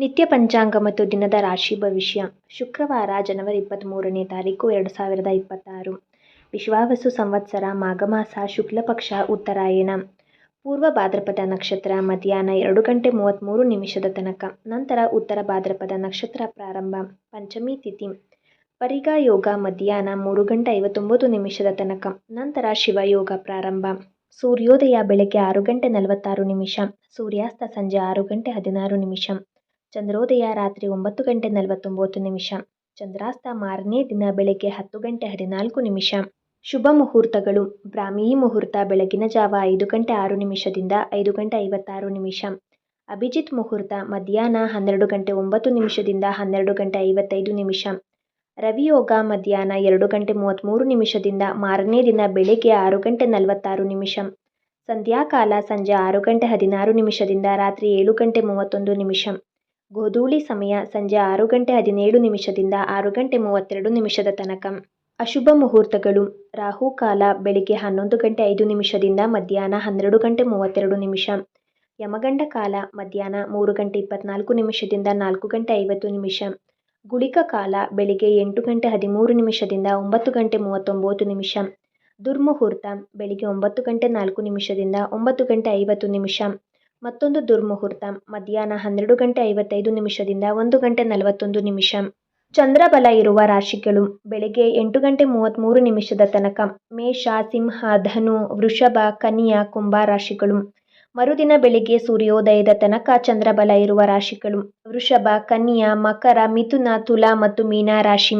ನಿತ್ಯ ಪಂಚಾಂಗ ಮತ್ತು ದಿನದ ರಾಶಿ ಭವಿಷ್ಯ. ಶುಕ್ರವಾರ ಜನವರಿ ಇಪ್ಪತ್ತ್ಮೂರನೇ ತಾರೀಕು ಎರಡು ಸಾವಿರದ ಇಪ್ಪತ್ತಾರು. ವಿಶ್ವಾವಸು ಸಂವತ್ಸರ ಮಾಘಮಾಸ ಶುಕ್ಲಪಕ್ಷ ಉತ್ತರಾಯಣ. ಪೂರ್ವ ಭಾದ್ರಪದ ನಕ್ಷತ್ರ ಮಧ್ಯಾಹ್ನ ಎರಡು ಗಂಟೆ ಮೂವತ್ತ್ಮೂರು ನಿಮಿಷದ ತನಕ. ನಂತರ ಉತ್ತರ ಭಾದ್ರಪದ ನಕ್ಷತ್ರ ಪ್ರಾರಂಭ. ಪಂಚಮಿ ತಿಥಿ. ಪರಿಗ ಯೋಗ ಮಧ್ಯಾಹ್ನ ಮೂರು ಗಂಟೆ ಐವತ್ತೊಂಬತ್ತು ನಿಮಿಷದ ತನಕ. ನಂತರ ಶಿವಯೋಗ ಪ್ರಾರಂಭ. ಸೂರ್ಯೋದಯ ಬೆಳಗ್ಗೆ ಆರು ಗಂಟೆ ನಲವತ್ತಾರು ನಿಮಿಷ. ಸೂರ್ಯಾಸ್ತ ಸಂಜೆ ಆರು ಗಂಟೆ ಹದಿನಾರು ನಿಮಿಷ. ಚಂದ್ರೋದಯ ರಾತ್ರಿ ಒಂಬತ್ತು ಗಂಟೆ ನಲವತ್ತೊಂಬತ್ತು ನಿಮಿಷ. ಚಂದ್ರಾಸ್ತ ಮಾರನೇ ದಿನ ಬೆಳಗ್ಗೆ ಹತ್ತು ಗಂಟೆ ಹದಿನಾಲ್ಕು ನಿಮಿಷ. ಶುಭ ಮುಹೂರ್ತಗಳು. ಬ್ರಾಹ್ಮಿ ಮುಹೂರ್ತ ಬೆಳಗಿನ ಜಾವ ಐದು ಗಂಟೆ ಆರು ನಿಮಿಷದಿಂದ ಐದು ಗಂಟೆ ಐವತ್ತಾರು ನಿಮಿಷ. ಅಭಿಜಿತ್ ಮುಹೂರ್ತ ಮಧ್ಯಾಹ್ನ ಹನ್ನೆರಡು ಗಂಟೆ ಒಂಬತ್ತು ನಿಮಿಷದಿಂದ ಹನ್ನೆರಡು ಗಂಟೆ ಐವತ್ತೈದು ನಿಮಿಷ. ರವಿಯೋಗ ಮಧ್ಯಾಹ್ನ ಎರಡು ಗಂಟೆ ಮೂವತ್ತ್ಮೂರು ನಿಮಿಷದಿಂದ ಮಾರನೇ ದಿನ ಬೆಳಗ್ಗೆ ಆರು ಗಂಟೆ ನಲವತ್ತಾರು ನಿಮಿಷ. ಸಂಧ್ಯಾಕಾಲ ಸಂಜೆ ಆರು ಗಂಟೆ ಹದಿನಾರು ನಿಮಿಷದಿಂದ ರಾತ್ರಿ ಏಳು ಗಂಟೆ ಮೂವತ್ತೊಂದು ನಿಮಿಷ. ಗೋಧೂಳಿ ಸಮಯ ಸಂಜೆ ಆರು ಗಂಟೆ ಹದಿನೇಳು ನಿಮಿಷದಿಂದ ಆರು ಗಂಟೆ ಮೂವತ್ತೆರಡು ನಿಮಿಷದ ತನಕ. ಅಶುಭ ಮುಹೂರ್ತಗಳು. ರಾಹುಕಾಲ ಬೆಳಿಗ್ಗೆ ಹನ್ನೊಂದು ಗಂಟೆ ಐದು ನಿಮಿಷದಿಂದ ಮಧ್ಯಾಹ್ನ ಹನ್ನೆರಡು ಗಂಟೆ ಮೂವತ್ತೆರಡು ನಿಮಿಷ. ಯಮಗಂಡ ಕಾಲ ಮಧ್ಯಾಹ್ನ ಮೂರು ಗಂಟೆ ಇಪ್ಪತ್ನಾಲ್ಕು ನಿಮಿಷದಿಂದ ನಾಲ್ಕು ಗಂಟೆ ಐವತ್ತು ನಿಮಿಷ. ಗುಳಿಕ ಕಾಲ ಬೆಳಿಗ್ಗೆ ಎಂಟು ಗಂಟೆ ಹದಿಮೂರು ನಿಮಿಷದಿಂದ ಒಂಬತ್ತು ಗಂಟೆ ಮೂವತ್ತೊಂಬತ್ತು ನಿಮಿಷ. ದುರ್ಮುಹೂರ್ತ ಬೆಳಿಗ್ಗೆ ಒಂಬತ್ತು ಗಂಟೆ ನಾಲ್ಕು ನಿಮಿಷದಿಂದ ಒಂಬತ್ತು ಗಂಟೆ ಐವತ್ತು ನಿಮಿಷ. ಮತ್ತೊಂದು ದುರ್ಮುಹೂರ್ತ, ಮಧ್ಯಾಹ್ನ ಹನ್ನೆರಡು ಗಂಟೆ ಐವತ್ತೈದು ನಿಮಿಷದಿಂದ ಒಂದು ಗಂಟೆ ನಲವತ್ತೊಂದು ನಿಮಿಷ. ಚಂದ್ರಬಲ ಇರುವ ರಾಶಿಗಳು, ಬೆಳಗ್ಗೆ ಎಂಟು ಗಂಟೆ ಮೂವತ್ತ್ಮೂರು ನಿಮಿಷದ ತನಕ ಮೇಷ, ಸಿಂಹ, ಧನು, ವೃಷಭ, ಕನ್ಯಾ, ಕುಂಭ ರಾಶಿಗಳು. ಮರುದಿನ ಬೆಳಿಗ್ಗೆ ಸೂರ್ಯೋದಯದ ತನಕ ಚಂದ್ರಬಲ ಇರುವ ರಾಶಿಗಳು, ವೃಷಭ, ಕನ್ಯಾ, ಮಕರ, ಮಿಥುನ, ತುಲಾ ಮತ್ತು ಮೀನ ರಾಶಿ.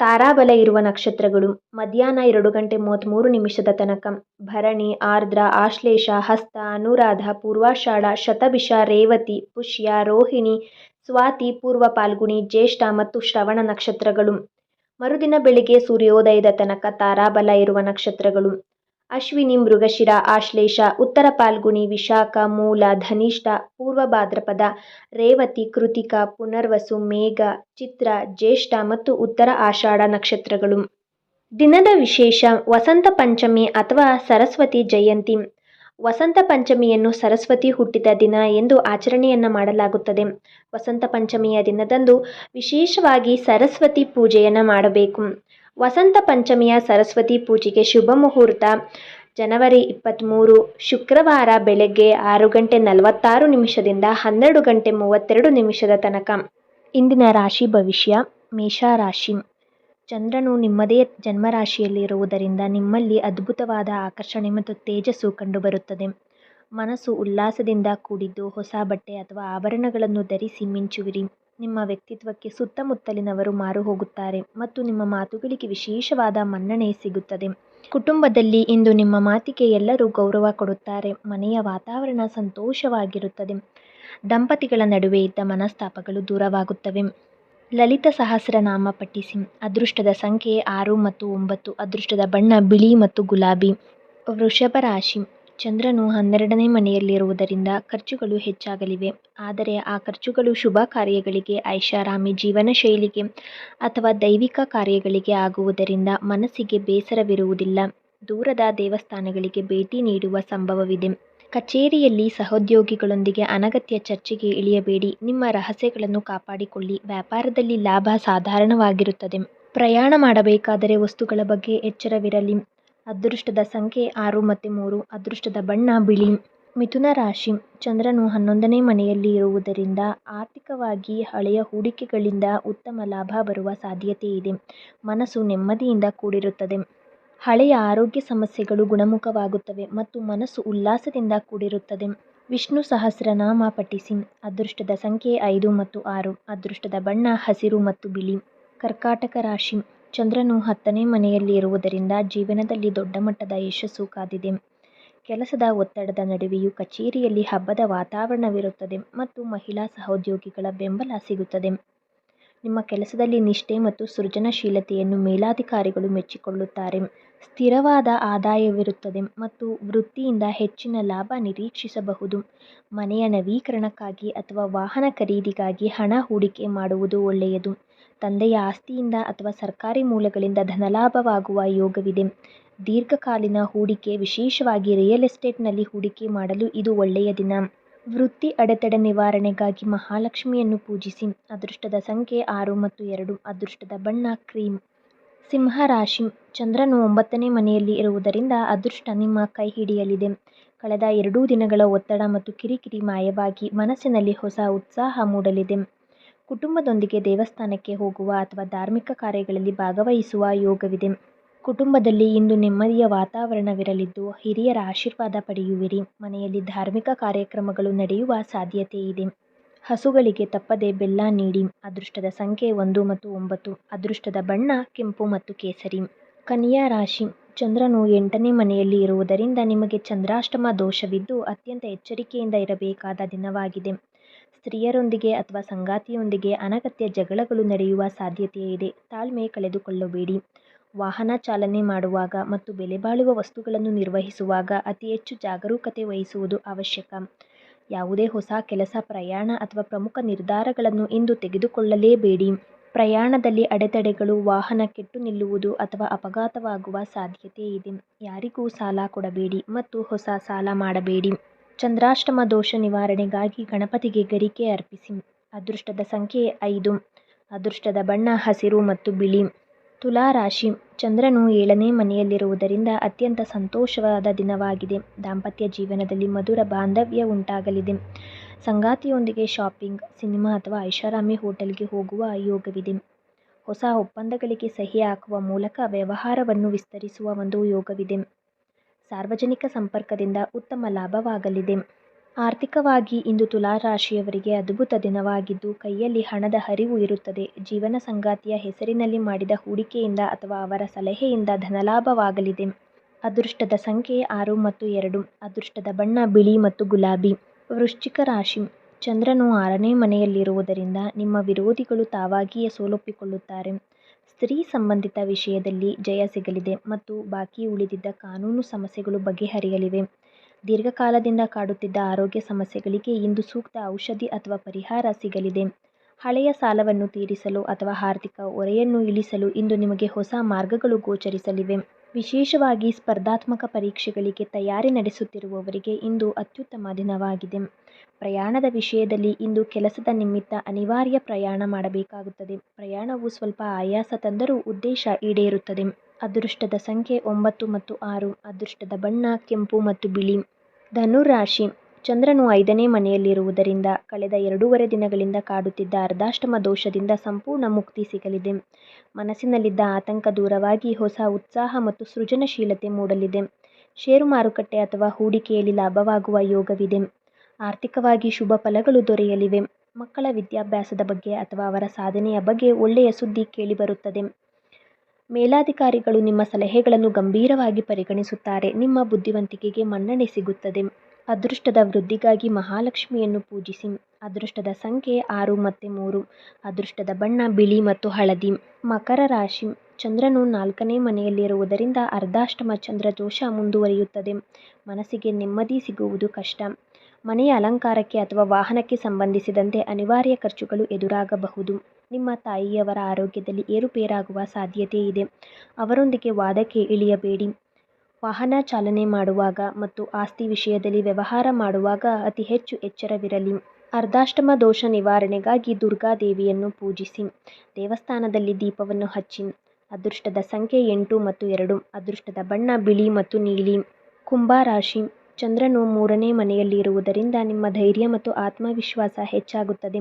ತಾರಾಬಲ ಇರುವ ನಕ್ಷತ್ರಗಳು, ಮಧ್ಯಾಹ್ನ ಎರಡು ಗಂಟೆ ಮೂವತ್ತ್ಮೂರು ನಿಮಿಷದ ತನಕ, ಭರಣಿ, ಆರ್ದ್ರ, ಆಶ್ಲೇಷ, ಹಸ್ತ, ಅನುರಾಧ, ಪೂರ್ವಾಷಾಢ, ಶತಭಿಷ, ರೇವತಿ, ಪುಷ್ಯ, ರೋಹಿಣಿ, ಸ್ವಾತಿ, ಪೂರ್ವ ಪಾಲ್ಗುಣಿ, ಜ್ಯೇಷ್ಠ ಮತ್ತು ಶ್ರವಣ ನಕ್ಷತ್ರಗಳು. ಮರುದಿನ ಬೆಳಿಗ್ಗೆ ಸೂರ್ಯೋದಯದ ತನಕ ತಾರಾಬಲ ಇರುವ ನಕ್ಷತ್ರಗಳು ಅಶ್ವಿನಿ, ಮೃಗಶಿರ, ಆಶ್ಲೇಷ, ಉತ್ತರ ಪಾಲ್ಗುಣಿ, ವಿಶಾಖ, ಮೂಲ, ಧನಿಷ್ಠ, ಪೂರ್ವ ಭಾದ್ರಪದ, ರೇವತಿ, ಕೃತಿಕ, ಪುನರ್ವಸು, ಮೇಘ, ಚಿತ್ರ, ಜ್ಯೇಷ್ಠ ಮತ್ತು ಉತ್ತರ ಆಷಾಢ ನಕ್ಷತ್ರಗಳು. ದಿನದ ವಿಶೇಷ, ವಸಂತ ಪಂಚಮಿ ಅಥವಾ ಸರಸ್ವತಿ ಜಯಂತಿ. ವಸಂತ ಪಂಚಮಿಯನ್ನು ಸರಸ್ವತಿ ಹುಟ್ಟಿದ ದಿನ ಎಂದು ಆಚರಣೆಯನ್ನು ಮಾಡಲಾಗುತ್ತದೆ. ವಸಂತ ಪಂಚಮಿಯ ದಿನದಂದು ವಿಶೇಷವಾಗಿ ಸರಸ್ವತಿ ಪೂಜೆಯನ್ನು ಮಾಡಬೇಕು. ವಸಂತ ಪಂಚಮಿಯ ಸರಸ್ವತಿ ಪೂಜೆಗೆ ಶುಭ ಮುಹೂರ್ತ. ಜನವರಿ ಇಪ್ಪತ್ತ್ಮೂರು ಶುಕ್ರವಾರ ಬೆಳಗ್ಗೆ ಆರು ಗಂಟೆ ನಲವತ್ತಾರು ನಿಮಿಷದಿಂದ ಹನ್ನೆರಡು ಗಂಟೆ ಮೂವತ್ತೆರಡು ನಿಮಿಷದ ತನಕ. ಇಂದಿನ ರಾಶಿ ಭವಿಷ್ಯ, ಮೇಷರಾಶಿ. ಚಂದ್ರನು ನಿಮ್ಮದೇ ಜನ್ಮರಾಶಿಯಲ್ಲಿರುವುದರಿಂದ ನಿಮ್ಮಲ್ಲಿ ಅದ್ಭುತವಾದ ಆಕರ್ಷಣೆ ಮತ್ತು ತೇಜಸ್ಸು ಕಂಡುಬರುತ್ತದೆ. ಮನಸ್ಸು ಉಲ್ಲಾಸದಿಂದ ಕೂಡಿದ್ದು ಹೊಸ ಬಟ್ಟೆ ಅಥವಾ ಆಭರಣಗಳನ್ನು ಧರಿಸಿ ಮಿಂಚುವಿರಿ. ನಿಮ್ಮ ವ್ಯಕ್ತಿತ್ವಕ್ಕೆ ಸುತ್ತಮುತ್ತಲಿನವರು ಮಾರು ಹೋಗುತ್ತಾರೆ ಮತ್ತು ನಿಮ್ಮ ಮಾತುಗಳಿಗೆ ವಿಶೇಷವಾದ ಮನ್ನಣೆ ಸಿಗುತ್ತದೆ. ಕುಟುಂಬದಲ್ಲಿ ಇಂದು ನಿಮ್ಮ ಮಾತಿಗೆ ಎಲ್ಲರೂ ಗೌರವ ಕೊಡುತ್ತಾರೆ, ಮನೆಯ ವಾತಾವರಣ ಸಂತೋಷವಾಗಿರುತ್ತದೆ. ದಂಪತಿಗಳ ನಡುವೆ ಇದ್ದ ಮನಸ್ತಾಪಗಳು ದೂರವಾಗುತ್ತವೆ. ಲಲಿತ ಸಹಸ್ರನಾಮ ಪಠಿಸಿ, ಅದೃಷ್ಟದ ಸಂಖ್ಯೆ ಆರು ಮತ್ತು ಒಂಬತ್ತು, ಅದೃಷ್ಟದ ಬಣ್ಣ ಬಿಳಿ ಮತ್ತು ಗುಲಾಬಿ. ವೃಷಭ ರಾಶಿ ಚಂದ್ರನು ಹನ್ನೆರಡನೇ ಮನೆಯಲ್ಲಿರುವುದರಿಂದ ಖರ್ಚುಗಳು ಹೆಚ್ಚಾಗಲಿವೆ. ಆದರೆ ಆ ಖರ್ಚುಗಳು ಶುಭ ಕಾರ್ಯಗಳಿಗೆ, ಐಷಾರಾಮಿ ಜೀವನ ಶೈಲಿಗೆ ಅಥವಾ ದೈವಿಕ ಕಾರ್ಯಗಳಿಗೆ ಆಗುವುದರಿಂದ ಮನಸ್ಸಿಗೆ ಬೇಸರವಿರುವುದಿಲ್ಲ. ದೂರದ ದೇವಸ್ಥಾನಗಳಿಗೆ ಭೇಟಿ ನೀಡುವ ಸಂಭವವಿದೆ. ಕಚೇರಿಯಲ್ಲಿ ಸಹೋದ್ಯೋಗಿಗಳೊಂದಿಗೆ ಅನಗತ್ಯ ಚರ್ಚೆಗೆ ಇಳಿಯಬೇಡಿ. ನಿಮ್ಮ ರಹಸ್ಯಗಳನ್ನು ಕಾಪಾಡಿಕೊಳ್ಳಿ. ವ್ಯಾಪಾರದಲ್ಲಿ ಲಾಭ ಸಾಧಾರಣವಾಗಿರುತ್ತದೆ. ಪ್ರಯಾಣ ಮಾಡಬೇಕಾದರೆ ವಸ್ತುಗಳ ಬಗ್ಗೆ ಎಚ್ಚರವಿರಲಿ. ಅದೃಷ್ಟದ ಸಂಖ್ಯೆ ಆರು ಮತ್ತು ಮೂರು, ಅದೃಷ್ಟದ ಬಣ್ಣ ಬಿಳಿ, ಮಿಥುನ ರಾಶಿ, ಚಂದ್ರನು ಹನ್ನೊಂದನೇ ಮನೆಯಲ್ಲಿ ಇರುವುದರಿಂದ ಆರ್ಥಿಕವಾಗಿ ಹಳೆಯ ಹೂಡಿಕೆಗಳಿಂದ ಉತ್ತಮ ಲಾಭ ಬರುವ ಸಾಧ್ಯತೆ ಇದೆ ಮನಸ್ಸು ನೆಮ್ಮದಿಯಿಂದ ಕೂಡಿರುತ್ತದೆ. ಹಳೆಯ ಆರೋಗ್ಯ ಸಮಸ್ಯೆಗಳು ಗುಣಮುಖವಾಗುತ್ತವೆ ಮತ್ತು ಮನಸ್ಸು ಉಲ್ಲಾಸದಿಂದ ಕೂಡಿರುತ್ತದೆ. ವಿಷ್ಣು ಸಹಸ್ರನಾಮ ಪಠಿಸಿ. ಅದೃಷ್ಟದ ಸಂಖ್ಯೆ ಐದು ಮತ್ತು ಆರು, ಅದೃಷ್ಟದ ಬಣ್ಣ ಹಸಿರು ಮತ್ತು ಬಿಳಿ. ಕರ್ಕಾಟಕ ರಾಶಿ ಚಂದ್ರನು ಹತ್ತನೇ ಮನೆಯಲ್ಲಿ ಇರುವುದರಿಂದ ಜೀವನದಲ್ಲಿ ದೊಡ್ಡ ಮಟ್ಟದ ಯಶಸ್ಸು ಕಾದಿದೆ. ಕೆಲಸದ ಒತ್ತಡದ ನಡುವೆಯೂ ಕಚೇರಿಯಲ್ಲಿ ಹಬ್ಬದ ವಾತಾವರಣವಿರುತ್ತದೆ ಮತ್ತು ಮಹಿಳಾ ಸಹೋದ್ಯೋಗಿಗಳ ಬೆಂಬಲ ಸಿಗುತ್ತದೆ. ನಿಮ್ಮ ಕೆಲಸದಲ್ಲಿ ನಿಷ್ಠೆ ಮತ್ತು ಸೃಜನಶೀಲತೆಯನ್ನು ಮೇಲಾಧಿಕಾರಿಗಳು ಮೆಚ್ಚಿಕೊಳ್ಳುತ್ತಾರೆ. ಸ್ಥಿರವಾದ ಆದಾಯವಿರುತ್ತದೆ ಮತ್ತು ವೃತ್ತಿಯಿಂದ ಹೆಚ್ಚಿನ ಲಾಭ ನಿರೀಕ್ಷಿಸಬಹುದು. ಮನೆಯ ನವೀಕರಣಕ್ಕಾಗಿ ಅಥವಾ ವಾಹನ ಖರೀದಿಗಾಗಿ ಹಣ ಹೂಡಿಕೆ ಮಾಡುವುದು ಒಳ್ಳೆಯದು. ತಂದೆಯ ಆಸ್ತಿಯಿಂದ ಅಥವಾ ಸರ್ಕಾರಿ ಮೂಲಗಳಿಂದ ಧನಲಾಭವಾಗುವ ಯೋಗವಿದೆ. ದೀರ್ಘಕಾಲೀನ ಹೂಡಿಕೆ, ವಿಶೇಷವಾಗಿ ರಿಯಲ್ ಎಸ್ಟೇಟ್ನಲ್ಲಿ ಹೂಡಿಕೆ ಮಾಡಲು ಇದು ಒಳ್ಳೆಯ ದಿನ. ವೃತ್ತಿ ಅಡೆತಡೆ ನಿವಾರಣೆಗಾಗಿ ಮಹಾಲಕ್ಷ್ಮಿಯನ್ನು ಪೂಜಿಸಿ. ಅದೃಷ್ಟದ ಸಂಖ್ಯೆ ಆರು ಮತ್ತು ಎರಡು. ಅದೃಷ್ಟದ ಬಣ್ಣ ಕ್ರೀಮ್. ಸಿಂಹ ರಾಶಿ. ಚಂದ್ರನು ಒಂಬತ್ತನೇ ಮನೆಯಲ್ಲಿ ಇರುವುದರಿಂದ ಅದೃಷ್ಟ ನಿಮ್ಮ ಕೈ ಹಿಡಿಯಲಿದೆ. ಕಳೆದ ಎರಡೂ ದಿನಗಳ ಒತ್ತಡ ಮತ್ತು ಕಿರಿಕಿರಿ ಮಾಯವಾಗಿ ಮನಸ್ಸಿನಲ್ಲಿ ಹೊಸ ಉತ್ಸಾಹ ಮೂಡಲಿದೆ. ಕುಟುಂಬದೊಂದಿಗೆ ದೇವಸ್ಥಾನಕ್ಕೆ ಹೋಗುವ ಅಥವಾ ಧಾರ್ಮಿಕ ಕಾರ್ಯಗಳಲ್ಲಿ ಭಾಗವಹಿಸುವ ಯೋಗವಿದೆ. ಕುಟುಂಬದಲ್ಲಿ ಇಂದು ನೆಮ್ಮದಿಯ ವಾತಾವರಣವಿರಲಿದ್ದು, ಹಿರಿಯರ ಆಶೀರ್ವಾದ ಪಡೆಯುವಿರಿ. ಮನೆಯಲ್ಲಿ ಧಾರ್ಮಿಕ ಕಾರ್ಯಕ್ರಮಗಳು ನಡೆಯುವ ಸಾಧ್ಯತೆ ಇದೆ. ಹಸುಗಳಿಗೆ ತಪ್ಪದೆ ಬೆಲ್ಲ ನೀಡಿ. ಅದೃಷ್ಟದ ಸಂಖ್ಯೆ ಒಂದು ಮತ್ತು ಒಂಬತ್ತು. ಅದೃಷ್ಟದ ಬಣ್ಣ ಕೆಂಪು ಮತ್ತು ಕೇಸರಿ. ಕನ್ಯಾ ರಾಶಿ. ಚಂದ್ರನು ಎಂಟನೇ ಮನೆಯಲ್ಲಿ ಇರುವುದರಿಂದ ನಿಮಗೆ ಚಂದ್ರಾಷ್ಟಮ ದೋಷವಿದ್ದು, ಅತ್ಯಂತ ಎಚ್ಚರಿಕೆಯಿಂದ ಇರಬೇಕಾದ ದಿನವಾಗಿದೆ. ಸ್ತ್ರೀಯರೊಂದಿಗೆ ಅಥವಾ ಸಂಗಾತಿಯೊಂದಿಗೆ ಅನಗತ್ಯ ಜಗಳಗಳು ನಡೆಯುವ ಸಾಧ್ಯತೆ ಇದೆ. ತಾಳ್ಮೆ ಕಳೆದುಕೊಳ್ಳಬೇಡಿ. ವಾಹನ ಚಾಲನೆ ಮಾಡುವಾಗ ಮತ್ತು ಬೆಲೆಬಾಳುವ ವಸ್ತುಗಳನ್ನು ನಿರ್ವಹಿಸುವಾಗ ಅತಿ ಹೆಚ್ಚು ಜಾಗರೂಕತೆ ವಹಿಸುವುದು ಅವಶ್ಯಕ. ಯಾವುದೇ ಹೊಸ ಕೆಲಸ, ಪ್ರಯಾಣ ಅಥವಾ ಪ್ರಮುಖ ನಿರ್ಧಾರಗಳನ್ನು ಇಂದು ತೆಗೆದುಕೊಳ್ಳಲೇಬೇಡಿ. ಪ್ರಯಾಣದಲ್ಲಿ ಅಡೆತಡೆಗಳು, ವಾಹನ ಕೆಟ್ಟು ನಿಲ್ಲುವುದು ಅಥವಾ ಅಪಘಾತವಾಗುವ ಸಾಧ್ಯತೆ ಇದೆ. ಯಾರಿಗೂ ಸಾಲ ಕೊಡಬೇಡಿ ಮತ್ತು ಹೊಸ ಸಾಲ ಮಾಡಬೇಡಿ. ಚಂದ್ರಾಷ್ಟಮ ದೋಷ ನಿವಾರಣೆಗಾಗಿ ಗಣಪತಿಗೆ ಗರಿಕೆ ಅರ್ಪಿಸಿ. ಅದೃಷ್ಟದ ಸಂಖ್ಯೆ ಐದು. ಅದೃಷ್ಟದ ಬಣ್ಣ, ಹಸಿರು ಮತ್ತು ಬಿಳಿ. ತುಲಾ ರಾಶಿ. ಚಂದ್ರನು ಏಳನೇ ಮನೆಯಲ್ಲಿರುವುದರಿಂದ ಅತ್ಯಂತ ಸಂತೋಷವಾದ ದಿನವಾಗಿದೆ. ದಾಂಪತ್ಯ ಜೀವನದಲ್ಲಿ ಮಧುರ ಬಾಂಧವ್ಯ ಉಂಟಾಗಲಿದೆ. ಸಂಗಾತಿಯೊಂದಿಗೆ ಶಾಪಿಂಗ್, ಸಿನಿಮಾ ಅಥವಾ ಐಷಾರಾಮಿ ಹೋಟೆಲ್ಗೆ ಹೋಗುವ ಯೋಗವಿದೆ. ಹೊಸ ಒಪ್ಪಂದಗಳಿಗೆ ಸಹಿ ಹಾಕುವ ಮೂಲಕ ವ್ಯವಹಾರವನ್ನು ವಿಸ್ತರಿಸುವ ಒಂದು ಯೋಗವಿದೆ. ಸಾರ್ವಜನಿಕ ಸಂಪರ್ಕದಿಂದ ಉತ್ತಮ ಲಾಭವಾಗಲಿದೆ. ಆರ್ಥಿಕವಾಗಿ ಇಂದು ತುಲಾ ರಾಶಿಯವರಿಗೆ ಅದ್ಭುತ ದಿನವಾಗಿದ್ದು, ಕೈಯಲ್ಲಿ ಹಣದ ಹರಿವು ಇರುತ್ತದೆ. ಜೀವನ ಸಂಗಾತಿಯ ಹೆಸರಿನಲ್ಲಿ ಮಾಡಿದ ಹೂಡಿಕೆಯಿಂದ ಅಥವಾ ಅವರ ಸಲಹೆಯಿಂದ ಧನಲಾಭವಾಗಲಿದೆ. ಅದೃಷ್ಟದ ಸಂಖ್ಯೆ ಆರು ಮತ್ತು ಎರಡು, ಅದೃಷ್ಟದ ಬಣ್ಣ ಬಿಳಿ ಮತ್ತು ಗುಲಾಬಿ. ವೃಶ್ಚಿಕ ರಾಶಿ, ಚಂದ್ರನು ಆರನೇ ಮನೆಯಲ್ಲಿರುವುದರಿಂದ ನಿಮ್ಮ ವಿರೋಧಿಗಳು ತಾವಾಗಿಯೇ ಸೋಲೊಪ್ಪಿಕೊಳ್ಳುತ್ತಾರೆ. ಸ್ತ್ರೀ ಸಂಬಂಧಿತ ವಿಷಯದಲ್ಲಿ ಜಯ ಸಿಗಲಿದೆ ಮತ್ತು ಬಾಕಿ ಉಳಿದಿದ್ದ ಕಾನೂನು ಸಮಸ್ಯೆಗಳು ಬಗೆಹರಿಯಲಿವೆ. ದೀರ್ಘಕಾಲದಿಂದ ಕಾಡುತ್ತಿದ್ದ ಆರೋಗ್ಯ ಸಮಸ್ಯೆಗಳಿಗೆ ಇಂದು ಸೂಕ್ತ ಔಷಧಿ ಅಥವಾ ಪರಿಹಾರ ಸಿಗಲಿದೆ. ಹಳೆಯ ಸಾಲವನ್ನು ತೀರಿಸಲು ಅಥವಾ ಆರ್ಥಿಕ ಹೊರೆಯನ್ನು ಇಳಿಸಲು ಇಂದು ನಿಮಗೆ ಹೊಸ ಮಾರ್ಗಗಳು ಗೋಚರಿಸಲಿವೆ. ವಿಶೇಷವಾಗಿ ಸ್ಪರ್ಧಾತ್ಮಕ ಪರೀಕ್ಷೆಗಳಿಗೆ ತಯಾರಿ ನಡೆಸುತ್ತಿರುವವರಿಗೆ ಇಂದು ಅತ್ಯುತ್ತಮ ದಿನವಾಗಿದೆ. ಪ್ರಯಾಣದ ವಿಷಯದಲ್ಲಿ ಇಂದು ಕೆಲಸದ ನಿಮಿತ್ತ ಅನಿವಾರ್ಯ ಪ್ರಯಾಣ ಮಾಡಬೇಕಾಗುತ್ತದೆ. ಪ್ರಯಾಣವು ಸ್ವಲ್ಪ ಆಯಾಸ ತಂದರೂ ಉದ್ದೇಶ ಈಡೇರುತ್ತದೆ. ಅದೃಷ್ಟದ ಸಂಖ್ಯೆ ಒಂಬತ್ತು ಮತ್ತು ಆರು, ಅದೃಷ್ಟದ ಬಣ್ಣ ಕೆಂಪು ಮತ್ತು ಬಿಳಿ. ಧನುರಾಶಿ ಚಂದ್ರನು ಐದನೇ ಮನೆಯಲ್ಲಿರುವುದರಿಂದ ಕಳೆದ ಎರಡೂವರೆ ದಿನಗಳಿಂದ ಕಾಡುತ್ತಿದ್ದ ಅರ್ಧಾಷ್ಟಮ ದೋಷದಿಂದ ಸಂಪೂರ್ಣ ಮುಕ್ತಿ ಸಿಗಲಿದೆ. ಮನಸ್ಸಿನಲ್ಲಿದ್ದ ಆತಂಕ ದೂರವಾಗಿ ಹೊಸ ಉತ್ಸಾಹ ಮತ್ತು ಸೃಜನಶೀಲತೆ ಮೂಡಲಿದೆ. ಷೇರು ಮಾರುಕಟ್ಟೆ ಅಥವಾ ಹೂಡಿಕೆಯಲ್ಲಿ ಲಾಭವಾಗುವ ಯೋಗವಿದೆ. ಆರ್ಥಿಕವಾಗಿ ಶುಭ ಫಲಗಳು ದೊರೆಯಲಿವೆ. ಮಕ್ಕಳ ವಿದ್ಯಾಭ್ಯಾಸದ ಬಗ್ಗೆ ಅಥವಾ ಅವರ ಸಾಧನೆಯ ಬಗ್ಗೆ ಒಳ್ಳೆಯ ಸುದ್ದಿ ಕೇಳಿಬರುತ್ತದೆ. ಮೇಲಾಧಿಕಾರಿಗಳು ನಿಮ್ಮ ಸಲಹೆಗಳನ್ನು ಗಂಭೀರವಾಗಿ ಪರಿಗಣಿಸುತ್ತಾರೆ. ನಿಮ್ಮ ಬುದ್ಧಿವಂತಿಕೆಗೆ ಮನ್ನಣೆ ಸಿಗುತ್ತದೆ. ಅದೃಷ್ಟದ ವೃದ್ಧಿಗಾಗಿ ಮಹಾಲಕ್ಷ್ಮಿಯನ್ನು ಪೂಜಿಸಿ. ಅದೃಷ್ಟದ ಸಂಖ್ಯೆ ಆರು ಮತ್ತು ಮೂರು. ಅದೃಷ್ಟದ ಬಣ್ಣ ಬಿಳಿ ಮತ್ತು ಹಳದಿ. ಮಕರ ರಾಶಿ. ಚಂದ್ರನು ನಾಲ್ಕನೇ ಮನೆಯಲ್ಲಿರುವುದರಿಂದ ಅರ್ಧಾಷ್ಟಮ ಚಂದ್ರ ದೋಷ ಮುಂದುವರಿಯುತ್ತದೆ. ಮನಸ್ಸಿಗೆ ನೆಮ್ಮದಿ ಸಿಗುವುದು ಕಷ್ಟ. ಮನೆಯ ಅಲಂಕಾರಕ್ಕೆ ಅಥವಾ ವಾಹನಕ್ಕೆ ಸಂಬಂಧಿಸಿದಂತೆ ಅನಿವಾರ್ಯ ಖರ್ಚುಗಳು ಎದುರಾಗಬಹುದು. ನಿಮ್ಮ ತಾಯಿಯವರ ಆರೋಗ್ಯದಲ್ಲಿ ಏರುಪೇರಾಗುವ ಸಾಧ್ಯತೆ ಇದೆ. ಅವರೊಂದಿಗೆ ವಾದಕ್ಕೆ ಇಳಿಯಬೇಡಿ. ವಾಹನ ಚಾಲನೆ ಮಾಡುವಾಗ ಮತ್ತು ಆಸ್ತಿ ವಿಷಯದಲ್ಲಿ ವ್ಯವಹಾರ ಮಾಡುವಾಗ ಅತಿ ಹೆಚ್ಚು ಎಚ್ಚರವಿರಲಿ. ಅರ್ಧಾಷ್ಟಮ ದೋಷ ನಿವಾರಣೆಗಾಗಿ ದುರ್ಗಾದೇವಿಯನ್ನು ಪೂಜಿಸಿ. ದೇವಸ್ಥಾನದಲ್ಲಿ ದೀಪವನ್ನು ಹಚ್ಚಿ. ಅದೃಷ್ಟದ ಸಂಖ್ಯೆ ಎಂಟು ಮತ್ತು ಎರಡು, ಅದೃಷ್ಟದ ಬಣ್ಣ ಬಿಳಿ ಮತ್ತು ನೀಲಿ. ಕುಂಭ ರಾಶಿ. ಚಂದ್ರನು ಮೂರನೇ ಮನೆಯಲ್ಲಿ ಇರುವುದರಿಂದ ನಿಮ್ಮ ಧೈರ್ಯ ಮತ್ತು ಆತ್ಮವಿಶ್ವಾಸ ಹೆಚ್ಚಾಗುತ್ತದೆ.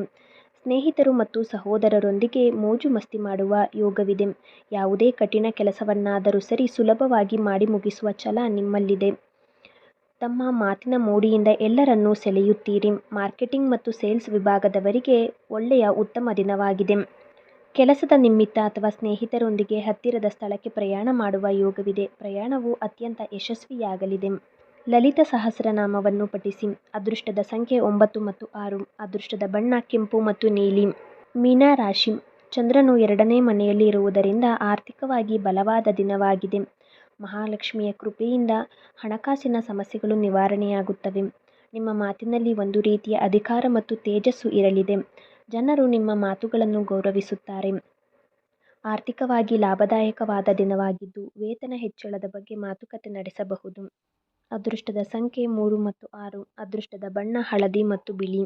ಸ್ನೇಹಿತರು ಮತ್ತು ಸಹೋದರರೊಂದಿಗೆ ಮೋಜು ಮಸ್ತಿ ಮಾಡುವ ಯೋಗವಿದೆ. ಯಾವುದೇ ಕಠಿಣ ಕೆಲಸವನ್ನಾದರೂ ಸರಿ ಸುಲಭವಾಗಿ ಮಾಡಿ ಮುಗಿಸುವ ಛಲ ನಿಮ್ಮಲ್ಲಿದೆ. ತಮ್ಮ ಮಾತಿನ ಮೋಡಿಯಿಂದ ಎಲ್ಲರನ್ನೂ ಸೆಳೆಯುತ್ತೀರಿ. ಮಾರ್ಕೆಟಿಂಗ್ ಮತ್ತು ಸೇಲ್ಸ್ ವಿಭಾಗದವರಿಗೆ ಒಳ್ಳೆಯ ಉತ್ತಮ ದಿನವಾಗಿದೆ. ಕೆಲಸದ ನಿಮಿತ್ತ ಅಥವಾ ಸ್ನೇಹಿತರೊಂದಿಗೆ ಹತ್ತಿರದ ಸ್ಥಳಕ್ಕೆ ಪ್ರಯಾಣ ಮಾಡುವ ಯೋಗವಿದೆ. ಪ್ರಯಾಣವು ಅತ್ಯಂತ ಯಶಸ್ವಿಯಾಗಲಿದೆ. ಲಲಿತ ಸಹಸ್ರನಾಮವನ್ನು ಪಠಿಸಿ. ಅದೃಷ್ಟದ ಸಂಖ್ಯೆ ಒಂಬತ್ತು ಮತ್ತು ಆರು. ಅದೃಷ್ಟದ ಬಣ್ಣ ಕೆಂಪು ಮತ್ತು ನೀಲಿ. ಮೀನ ರಾಶಿ. ಚಂದ್ರನು ಎರಡನೇ ಮನೆಯಲ್ಲಿ ಇರುವುದರಿಂದ ಆರ್ಥಿಕವಾಗಿ ಬಲವಾದ ದಿನವಾಗಿದೆ. ಮಹಾಲಕ್ಷ್ಮಿಯ ಕೃಪೆಯಿಂದ ಹಣಕಾಸಿನ ಸಮಸ್ಯೆಗಳು ನಿವಾರಣೆಯಾಗುತ್ತವೆ. ನಿಮ್ಮ ಮಾತಿನಲ್ಲಿ ಒಂದು ರೀತಿಯ ಅಧಿಕಾರ ಮತ್ತು ತೇಜಸ್ಸು ಇರಲಿದೆ. ಜನರು ನಿಮ್ಮ ಮಾತುಗಳನ್ನು ಗೌರವಿಸುತ್ತಾರೆ. ಆರ್ಥಿಕವಾಗಿ ಲಾಭದಾಯಕವಾದ ದಿನವಾಗಿದ್ದು, ವೇತನ ಹೆಚ್ಚಳದ ಬಗ್ಗೆ ಮಾತುಕತೆ ನಡೆಸಬಹುದು. ಅದೃಷ್ಟದ ಸಂಖ್ಯೆ ಮೂರು ಮತ್ತು ಆರು ಅದೃಷ್ಟದ ಬಣ್ಣ ಹಳದಿ ಮತ್ತು ಬಿಳಿ.